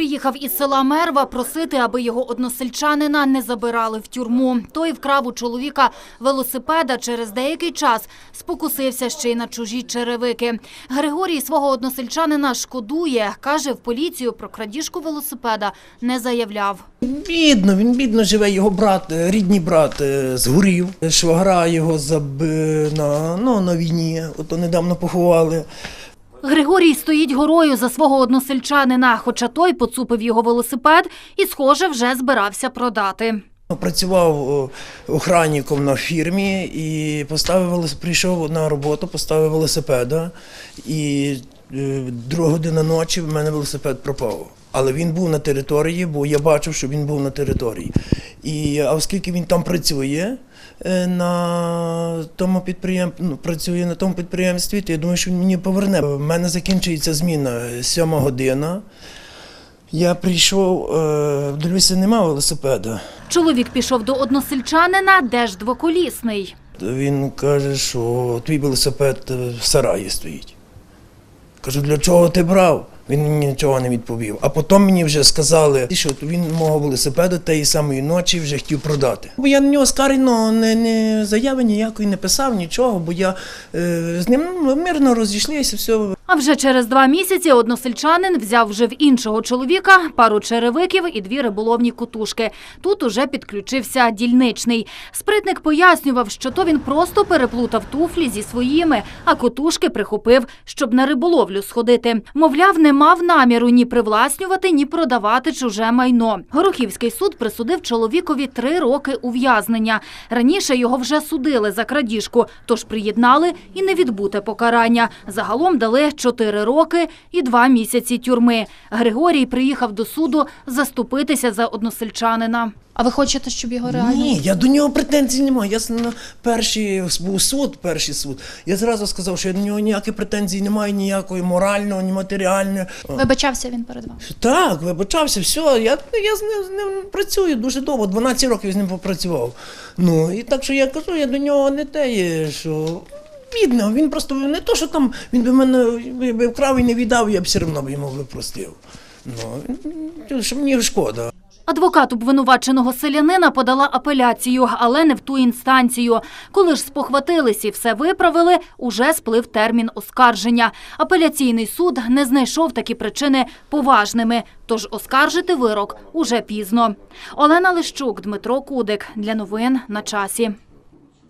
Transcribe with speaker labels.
Speaker 1: приїхав із села Мерва просити, аби його односельчанина не забирали в тюрму. Той вкрав у чоловіка велосипеда через деякий час спокусився ще й на чужі черевики. Григорій свого односельчанина шкодує. Каже, в поліцію про крадіжку велосипеда не заявляв.
Speaker 2: Бідно, він бідно живе, його брат, е, рідний брат е, згорів. Швагра його заб... на, ну, на війні, ото недавно поховали.
Speaker 1: Григорій стоїть горою за свого односельчанина, хоча той поцупив його велосипед і, схоже, вже збирався продати.
Speaker 2: Працював охранником на фірмі і поставив прийшов на роботу, поставив велосипеда. І е, друга година ночі в мене велосипед пропав. Але він був на території, бо я бачив, що він був на території. І, а оскільки він там працює е, на тому підприєм... ну, працює на тому підприємстві, то я думаю, що він мені поверне. У мене закінчується зміна сьома година. Я прийшов, е, дивлюся, нема велосипеда.
Speaker 1: Чоловік пішов до односельчанина, де ж двоколісний.
Speaker 2: Він каже, що твій велосипед е, в сараї стоїть. Кажу, для чого ти брав? Він мені нічого не відповів. А потім мені вже сказали, що він мого велосипеда тієї самої ночі вже хотів продати. Бо я на нього скарги ну, не, не заяви ніякої не писав, нічого, бо я е, з ним ну, мирно розійшлися, все.
Speaker 1: А вже через два місяці односельчанин взяв вже в іншого чоловіка пару черевиків і дві риболовні кутушки. Тут уже підключився дільничний. Спритник пояснював, що то він просто переплутав туфлі зі своїми, а кутушки прихопив, щоб на риболовлю сходити. Мовляв, не мав наміру ні привласнювати, ні продавати чуже майно. Горохівський суд присудив чоловікові три роки ув'язнення. Раніше його вже судили за крадіжку, тож приєднали і невідбуте покарання. Загалом дали чотири роки і два місяці тюрми. Григорій приїхав до суду заступитися за односельчанина.
Speaker 3: А ви хочете, щоб його реально?
Speaker 2: Ні, я до нього претензій не маю. Я на перший був суд, перший суд. Я зразу сказав, що я до нього ніяких претензій не маю, ніякої морального, ні матеріального.
Speaker 3: Вибачався він перед вами.
Speaker 2: Так, вибачався, все. Я, я з ним, з ним працюю дуже довго, 12 років з ним попрацював. Ну, і так що я кажу, я до нього не те, є, що. Бідно, він просто не то, що там він би мене би вкрав і не віддав, я б все одно б йому випростив. Ну, що мені шкода.
Speaker 1: Адвокат обвинуваченого селянина подала апеляцію, але не в ту інстанцію. Коли ж спохватились і все виправили, уже сплив термін оскарження. Апеляційний суд не знайшов такі причини поважними, тож оскаржити вирок уже пізно. Олена Лищук, Дмитро Кудик. Для новин на часі.